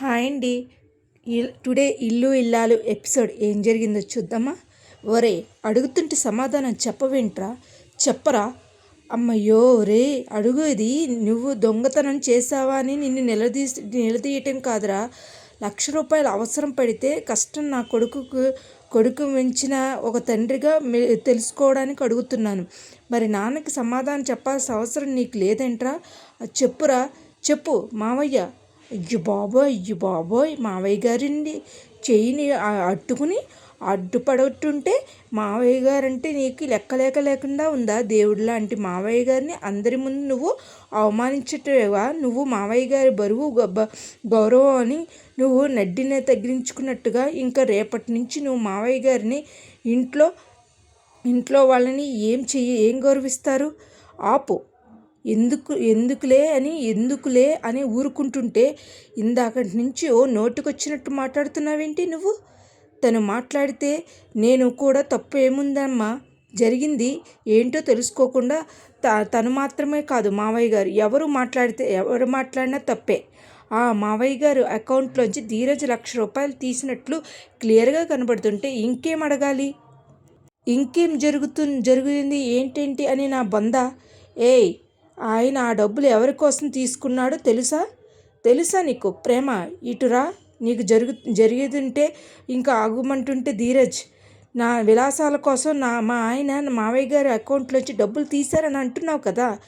Hi అండి. ఇల్- today ఇల్లు ఇల్లాలు ఎపిసోడ్ ఏం జరిగిందో చూద్దామా? ఒరే అడుగుతుంటే సమాధానం చెప్పవేంట్రా? చెప్పరా? అమ్మయ్యో రే అడుగుది నువ్వు దొంగతనం చేసావా అని నిన్ను నిలదీ నిలదీయటం కాదురా. లక్ష రూపాయలు అవసరం పడితే కష్టం నా కొడుకుకు కొడుకు మించిన ఒక తండ్రిగా తెలుసుకోవడానికి అడుగుతున్నాను. మరి నాన్నకి సమాధానం చెప్పాల్సిన అవసరం నీకు లేదంట్రా? అది చెప్పురా చెప్పు మావయ్య. అయ్యో బాబోయ్ అయ్యో బాబోయ్. మావయ్య గారిని చెయ్యిని అట్టుకుని అడ్డుపడుతుంటే మావయ్య గారంటే నీకు లెక్కలేక లేకుండా ఉందా? దేవుడు లాంటి మావయ్య గారిని అందరి ముందు నువ్వు అవమానించటేవా నువ్వు మావయ్య గారి బరువు గొప్ప గౌరవం అని నువ్వు నడ్డినే తగ్గించుకున్నట్టుగా ఇంకా రేపటి నుంచి నువ్వు మావయ్య గారిని ఇంట్లో ఇంట్లో వాళ్ళని ఏం చెయ్యి ఏం గౌరవిస్తారు? ఆపు. ఎందుకు ఎందుకులే అని ఎందుకులే అని ఊరుకుంటుంటే ఇందాకటి నుంచి ఓ నోటికొచ్చినట్టు మాట్లాడుతున్నావేంటి నువ్వు? తను మాట్లాడితే నేను కూడా తప్పు ఏముందమ్మా? జరిగింది ఏంటో తెలుసుకోకుండా త తను మాత్రమే కాదు మావయ్య గారు. ఎవరు మాట్లాడితే ఎవరు మాట్లాడినా తప్పే. ఆ మావయ్య గారు అకౌంట్లోంచి ధీరజ్ లక్ష రూపాయలు తీసినట్లు క్లియర్గా కనబడుతుంటే ఇంకేం అడగాలి? ఇంకేం జరుగుతు జరుగుతుంది ఏంటేంటి అని నా బంద ఏయ్ ఆయన ఆ డబ్బులు ఎవరి కోసం తీసుకున్నాడో తెలుసా? తెలుసా నీకు? ప్రేమ ఇటురా. నీకు జరుగు జరిగేదింటే ఇంకా ఆగుమంటుంటే ధీరజ్ నా విలాసాల కోసం నా మా ఆయన మావయ్య గారి అకౌంట్లోంచి డబ్బులు తీశారని అంటున్నావు కదా.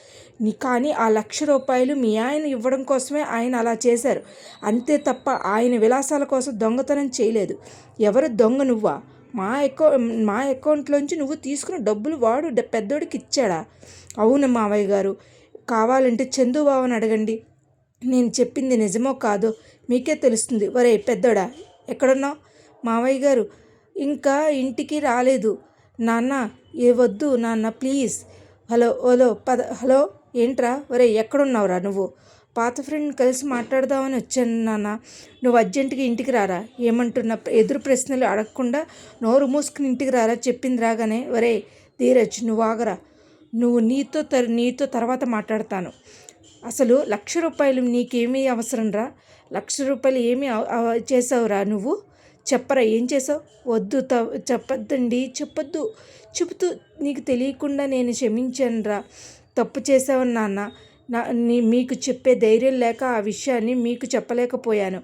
నీ కానీ ఆ లక్ష రూపాయలు మీ ఆయన ఇవ్వడం కోసమే ఆయన అలా చేశారు. అంతే తప్ప ఆయన విలాసాల కోసం దొంగతనం చేయలేదు. ఎవరు దొంగ నువ్వా? మా అకౌ మా అకౌంట్లోంచి నువ్వు తీసుకున్న డబ్బులు వాడు పెద్దోడికి ఇచ్చాడా? అవును మావయ్య గారు. కావాలంటే చందుబాబుని అడగండి. నేను చెప్పింది నిజమో కాదో మీకే తెలుస్తుంది. ఒరే పెద్దోడా ఎక్కడున్నావు? మావయ్య గారు ఇంకా ఇంటికి రాలేదు. నాన్న ఏ వద్దు నాన్న ప్లీజ్. హలో హలో పద హలో ఏంట్రా? ఒరే ఎక్కడున్నావురా నువ్వు? పాత ఫ్రెండ్ కలిసి మాట్లాడదామని వచ్చాను నాన్న. నువ్వు అర్జెంటుగా ఇంటికి రారా? ఏమంటున్నా? ఎదురు ప్రశ్నలు అడగకుండా నోరు మూసుకుని ఇంటికి రారా? చెప్పింది రాగానే ఒరే ధీరజ్ నువ్వు ఆగరా? నువ్వు నీతో తర్ నీతో తర్వాత మాట్లాడతాను. అసలు లక్ష రూపాయలు నీకేమీ అవసరం రా. లక్ష రూపాయలు ఏమి చేసావురా నువ్వు? చెప్పరా ఏం చేసావు? వద్దు త చెప్పొద్దండి చెప్పొద్దు. చెబుతూ నీకు తెలియకుండా నేను క్షమించానురా తప్పు చేసావని నాన్న. నా నీ మీకు చెప్పే ధైర్యం లేక ఆ విషయాన్ని మీకు చెప్పలేకపోయాను.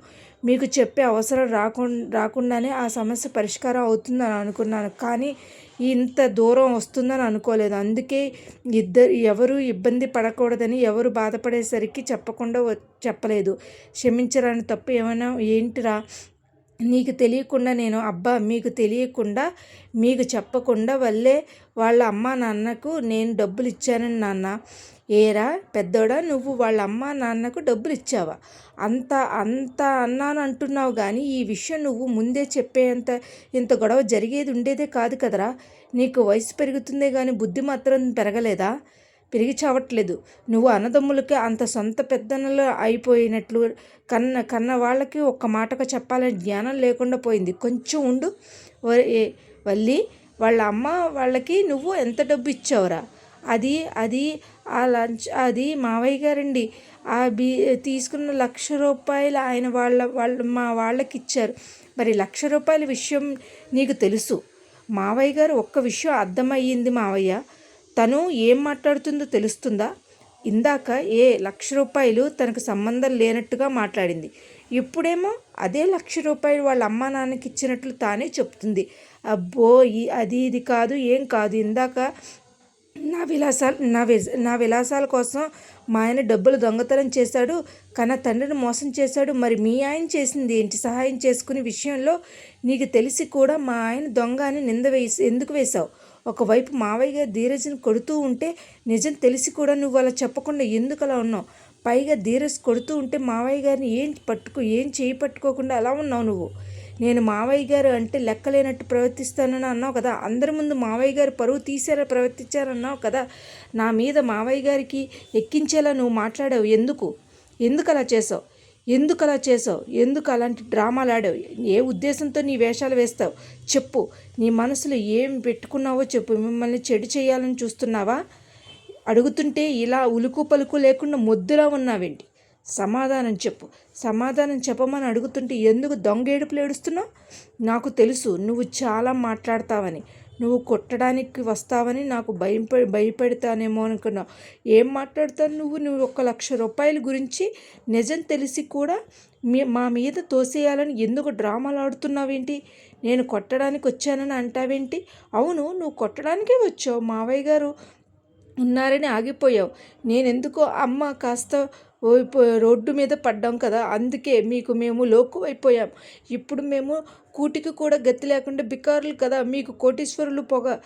మీకు చెప్పే అవసరం రాకుండా రాకుండానే ఆ సమస్య పరిష్కారం అవుతుందని అనుకున్నాను. కానీ ఇంత దూరం వస్తుందని అనుకోలేదు. అందుకే ఇద్దరు ఎవరు ఇబ్బంది పడకూడదని ఎవరు బాధపడేసరికి చెప్పకుండా వ- చెప్పలేదు. క్షమించరాని తప్పు ఏమైనా ఏంటిరా? నీకు తెలియకుండా నేను అబ్బా మీకు తెలియకుండా మీకు చెప్పకుండా వల్లే వాళ్ళ అమ్మ నాన్నకు నేను డబ్బులు ఇచ్చానని నాన్న. ఏరా పెద్దోడా నువ్వు వాళ్ళ అమ్మ నాన్నకు డబ్బులు ఇచ్చావా అంత అంత అన్నాను అంటున్నావు కానీ ఈ విషయం నువ్వు ముందే చెప్పేంత ఇంత గొడవ జరిగేది ఉండేదే కాదు కదరా. నీకు వయసు పెరుగుతుందే కానీ బుద్ధి మాత్రం పెరగలేదా? పెరిగి చావట్లేదు నువ్వు అన్నదమ్ములకి అంత సొంత పెద్దనలు అయిపోయినట్లు కన్న కన్న వాళ్ళకి ఒక్క మాటగా చెప్పాలని జ్ఞానం లేకుండా పోయింది. కొంచెం ఉండు. వల్లి వాళ్ళ అమ్మ వాళ్ళకి నువ్వు ఎంత డబ్బు ఇచ్చావురా? అది అది ఆ లంచ్ అది మావయ్య గారండి. ఆ బీ తీసుకున్న లక్ష రూపాయలు ఆయన వాళ్ళ వాళ్ళ మా వాళ్ళకి ఇచ్చారు. మరి లక్ష రూపాయల విషయం నీకు తెలుసు. మావయ్య గారు ఒక్క విషయం అర్థమయ్యింది మావయ్య. తను ఏం మాట్లాడుతుందో తెలుస్తుందా? ఇందాక ఏ లక్ష రూపాయలు తనకు సంబంధం లేనట్టుగా మాట్లాడింది. ఇప్పుడేమో అదే లక్ష రూపాయలు వాళ్ళ అమ్మా నాన్నకి ఇచ్చినట్లు తానే చెప్తుంది. అబ్బో ఈ అది ఇది కాదు ఏం కాదు. ఇందాక నా విలాసాలు నా విజ నా విలాసాల కోసం మా ఆయన డబ్బులు దొంగతనం చేశాడు. కన్న తండ్రిని మోసం చేశాడు. మరి మీ ఆయన చేసింది ఏంటి? సహాయం చేసుకునే విషయంలో నీకు తెలిసి కూడా మా ఆయన దొంగ అని నింద వేసి ఎందుకు వేశావు? ఒకవైపు మావయ్య గారు ధీరజ్ని కొడుతూ ఉంటే నిజం తెలిసి కూడా నువ్వు అలా చెప్పకుండా ఎందుకు అలా ఉన్నావు? పైగా ధీరజ్ కొడుతూ ఉంటే మావయ్య గారిని ఏం పట్టుకో ఏం చేయి పట్టుకోకుండా అలా ఉన్నావు నువ్వు? నేను మావయ్య గారు అంటే లెక్కలేనట్టు ప్రవర్తిస్తానని అన్నావు కదా? అందరి ముందు మావయ్య గారు పరువు తీసేలా ప్రవర్తించారన్నావు కదా? నా మీద మావయ్య గారికి ఎక్కించేలా నువ్వు మాట్లాడావు. ఎందుకు? ఎందుకు అలా చేసావు ఎందుకు అలా చేసావు? ఎందుకు అలాంటి డ్రామాలు ఆడావు? ఏ ఉద్దేశంతో నీ వేషాలు వేస్తావు? చెప్పు. నీ మనసులో ఏం పెట్టుకున్నావో చెప్పు. మిమ్మల్ని చెడు చేయాలని చూస్తున్నావా? అడుగుతుంటే ఇలా ఉలుకు పలుకు లేకుండా ముద్దులా ఉన్నావేంటి? సమాధానం చెప్పు. సమాధానం చెప్పమని అడుగుతుంటే ఎందుకు దొంగేడుపులు ఏడుస్తున్నావు? నాకు తెలుసు. నువ్వు చాలా మాట్లాడతావని. నువ్వు కొట్టడానికి వస్తావని నాకు భయం భయపెడతానేమో అనుకున్నావు. ఏం మాట్లాడతావు నువ్వు? నువ్వు ఒక లక్ష రూపాయల గురించి నిజం తెలిసి కూడా మీ మా మీద తోసేయాలని ఎందుకు డ్రామాలు ఆడుతున్నావేంటి? నేను కొట్టడానికి వచ్చానని అంటావేంటి? అవును నువ్వు కొట్టడానికే వచ్చావు. మావయ్య గారు ఉన్నారని ఆగిపోయావు. నేనెందుకో అమ్మ కాస్త రోడ్డు మీద పడ్డాం కదా అందుకే మీకు మేము లోకు అయిపోయాం ఇప్పుడు మేము కూటికి కూడా గతి లేకుండా బికారులు కదా మీకు కోటీశ్వరులు పొగ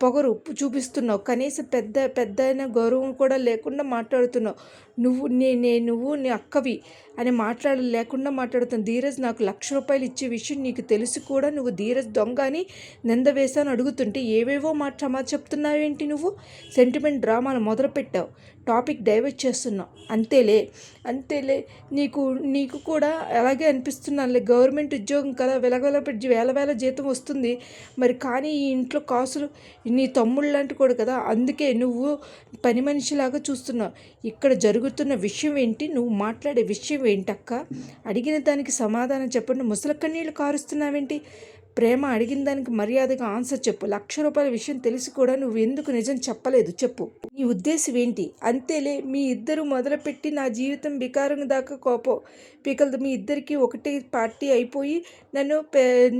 పొగరు చూపిస్తున్నావు. కనీసం పెద్ద పెద్ద అయిన గౌరవం కూడా లేకుండా మాట్లాడుతున్నావు. నువ్వు నే నే నువ్వు నీ అక్కవి అని మాట్లాడ లేకుండా మాట్లాడుతున్నావు. ధీరజ్ నాకు లక్ష రూపాయలు ఇచ్చే విషయం నీకు తెలిసి కూడా నువ్వు ధీరజ్ దొంగ అని నింద వేశాను అడుగుతుంటే ఏవేవో మాట చెప్తున్నావేంటి నువ్వు? సెంటిమెంట్ డ్రామాలు మొదలుపెట్టావు. టాపిక్ డైవర్ట్ చేస్తున్నావు అంతేలే అంతేలే. నీకు నీకు కూడా అలాగే అనిపిస్తున్నానులే. గవర్నమెంట్ ఉద్యోగం కదా వెలగల వేల వేల జీతం వస్తుంది. మరి కానీ ఈ ఇంట్లో కాసులు నీ తమ్ముళ్ళు లాంటి కూడా కదా. అందుకే నువ్వు పని మనిషిలాగా చూస్తున్నావు. ఇక్కడ జరుగుతున్న విషయం ఏంటి? నువ్వు మాట్లాడే విషయం ఏంటక్క? అడిగిన దానికి సమాధానం చెప్పండి. ముసలికన్నీళ్ళు కారుస్తున్నావేంటి? ప్రేమ అడిగిన దానికి మర్యాదగా ఆన్సర్ చెప్పు. లక్ష రూపాయల విషయం తెలిసి కూడా నువ్వు ఎందుకు నిజం చెప్పలేదు? చెప్పు. నీ ఉద్దేశం ఏంటి? అంతేలే మీ ఇద్దరు మొదలుపెట్టి నా జీవితం వికారం దాకా కోపం పీకలదు. మీ ఇద్దరికి ఒకటే పార్టీ అయిపోయి నన్ను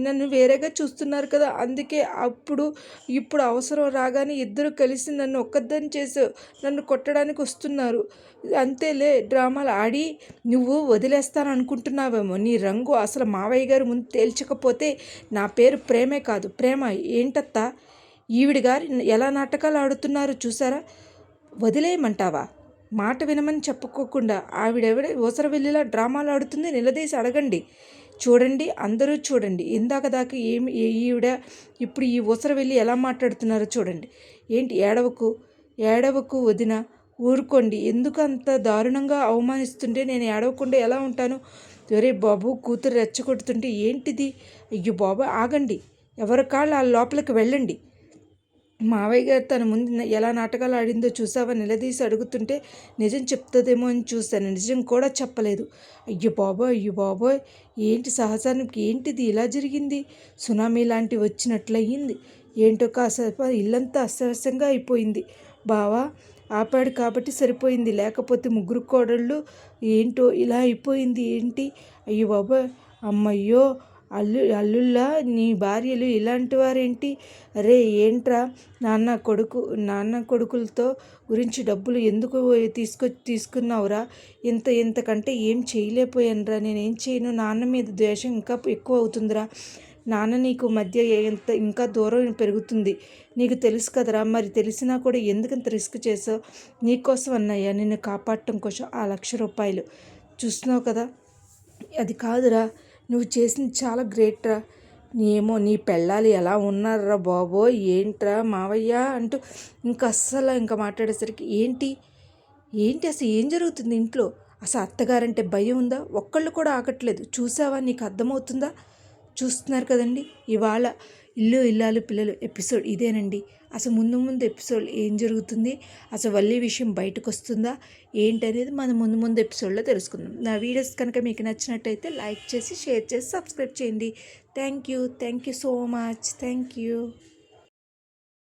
నన్ను వేరేగా చూస్తున్నారు కదా. అందుకే అప్పుడు ఇప్పుడు అవసరం రాగానే ఇద్దరు కలిసి నన్ను ఒక్కదాన్ని చేసి నన్ను కొట్టడానికి వస్తున్నారు. అంతేలే డ్రామాలు ఆడి నువ్వు వదిలేస్తాను అనుకుంటున్నావేమో నీ రంగు అసలు మావయ్య గారు ముందు తేల్చకపోతే నా పేరు ప్రేమే కాదు ప్రేమ. ఏంటత్తా? ఈవిడ గారు ఎలా నాటకాలు ఆడుతున్నారో చూసారా? వదిలేయమంటావా? మాట వినమని చెప్పుకోకుండా ఆవిడెవిడ? ఊసర వెళ్ళిలా డ్రామాలు ఆడుతుంది నిలదీసి అడగండి. చూడండి అందరూ చూడండి. ఇందాక దాకా ఏమి ఈవిడ ఇప్పుడు ఈ ఊసర వెళ్ళి ఎలా మాట్లాడుతున్నారో చూడండి. ఏంటి ఏడవకు? ఏడవకు వదిన? ఊరుకోండి. ఎందుకు అంత దారుణంగా అవమానిస్తుంటే నేను ఏడవకుండా ఎలా ఉంటాను? ఒరే బాబు కూతురు రెచ్చగొడుతుంటే ఏంటిది? అయ్యో బాబు ఆగండి. ఎవరి కాళ్ళు ఆ లోపలికి వెళ్ళండి. మావయ్య గారు తన ముందు ఎలా నాటకాలు ఆడిందో చూసావా? నిలదీసి అడుగుతుంటే నిజం చెప్తుందేమో అని చూశాను. నిజం కూడా చెప్పలేదు. అయ్యో బాబోయ్ అయ్యో బాబోయ్ ఏంటి సహసానికి ఏంటిది? ఇలా జరిగింది? సునామీ లాంటి వచ్చినట్లయింది. ఏంటో కాసేపు ఇల్లంతా అస్తవ్యస్తంగా అయిపోయింది. బావా ఆపాడు కాబట్టి సరిపోయింది. లేకపోతే ముగ్గురు కోడళ్ళు ఏంటో ఇలా అయిపోయింది ఏంటి? అయ్యో బాబా అమ్మయ్యో! అల్లు అల్లుల్లా నీ భార్యలు ఇలాంటి వారేంటి? అరే ఏంట్రా? నాన్న కొడుకు నాన్న కొడుకులతో గురించి డబ్బులు ఎందుకు తీసుకొ తీసుకున్నావురా? ఇంత ఇంతకంటే ఏం చేయలేకపోయానురా. నేనేం చేయను? నాన్న మీద ద్వేషం ఇంకా ఎక్కువ అవుతుందిరా. నాన్న నీకు మధ్య ఎంత ఇంకా దూరం పెరుగుతుంది. నీకు తెలుసు కదరా మరి తెలిసినా కూడా ఎందుకంత రిస్క్ చేసావు నీకోసం అన్నయ్య నిన్ను కాపాడటం కోసం ఆ లక్ష రూపాయలు. చూస్తున్నావు కదా అది కాదురా నువ్వు చేసింది చాలా గ్రేట్ రా ఏమో నీ పెళ్ళాలి ఎలా ఉన్నారా బాబో ఏంట్రా మావయ్య అంటూ ఇంకా అస్సలు ఇంకా మాట్లాడేసరికి ఏంటి? ఏంటి అసలు ఏం జరుగుతుంది ఇంట్లో? అసలు అత్తగారంటే భయం ఉందా? ఒక్కళ్ళు కూడా ఆగట్లేదు. చూసావా నీకు అర్థమవుతుందా? చూస్తున్నారు కదండి. ఇవాళ ఇల్లు ఇల్లాలు పిల్లలు ఎపిసోడ్ ఇదేనండి. అసలు ముందు ముందు ఎపిసోడ్ ఏం జరుగుతుంది? అసలు వల్లి విషయం బయటకు వస్తుందా ఏంటనేది మనం ముందు ముందు ఎపిసోడ్లో తెలుసుకుందాం. నా వీడియోస్ కనుక మీకు నచ్చినట్టయితే లైక్ చేసి షేర్ చేసి సబ్స్క్రైబ్ చేయండి. Thank you. Thank you so much. Thank you.